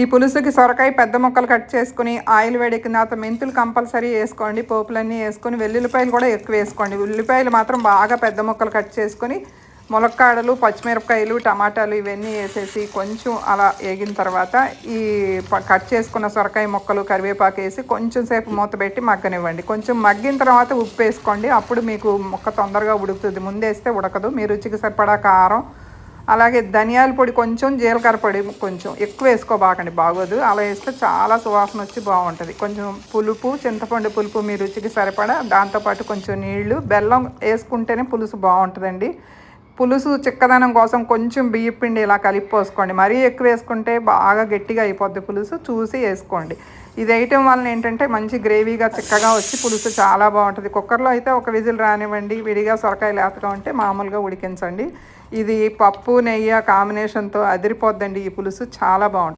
ఈ పులుసుకి సొరకాయ పెద్ద ముక్కలు కట్ చేసుకుని ఆయిల్ వేడెక్కిన తర్వాత మెంతులు కంపల్సరీ వేసుకోండి. పోపులన్నీ వేసుకొని వెల్లుల్లిపాయలు కూడా ఎక్కువ వేసుకోండి. ఉల్లిపాయలు మాత్రం బాగా పెద్ద ముక్కలు కట్ చేసుకొని ములక్కాడలు పచ్చిమిరపకాయలు టమాటాలు ఇవన్నీ వేసేసి కొంచెం అలా వేగిన తర్వాత ఈ కట్ చేసుకున్న సొరకాయ ముక్కలు కరివేపాకు వేసి కొంచెం సేపు మూత పెట్టి మగ్గనివ్వండి. కొంచెం మగ్గిన తర్వాత ఉప్పు వేసుకోండి. అప్పుడు మీకు ముక్క తొందరగా ఉడుకుతుంది. ముందేస్తే ఉడకదు. మీ రుచికి సరిపడా కారం అలాగే ధనియాల పొడి కొంచెం జీలకర్ర పొడి కొంచెం ఎక్కువ వేసుకోబాకండి బాగోదు. అలా వేస్తే చాలా సువాసన వచ్చి బాగుంటుంది. కొంచెం పులుపు చింతపండు పులుపు మీ రుచికి సరిపడా దాంతోపాటు కొంచెం నీళ్ళు బెల్లం వేసుకుంటేనే పులుసు బాగుంటుందండి. పులుసు చిక్కదనం కోసం కొంచెం బియ్య పిండి ఇలా కలిపి పోసుకోండి. మరీ ఎక్కువ వేసుకుంటే బాగా గట్టిగా అయిపోద్ది పులుసు చూసి వేసుకోండి. ఇది వేయటం వలన ఏంటంటే మంచి గ్రేవీగా చిక్కగా వచ్చి పులుసు చాలా బాగుంటుంది. కుక్కర్లో అయితే ఒక విజిల్ రానివ్వండి విడిగా సొరకాయ లేతగా ఉంటే మామూలుగా ఉడికించండి. ఇది పప్పు నెయ్యి కాంబినేషన్తో అదిరిపోద్దండి ఈ పులుసు. చాలా బాగుంటుంది.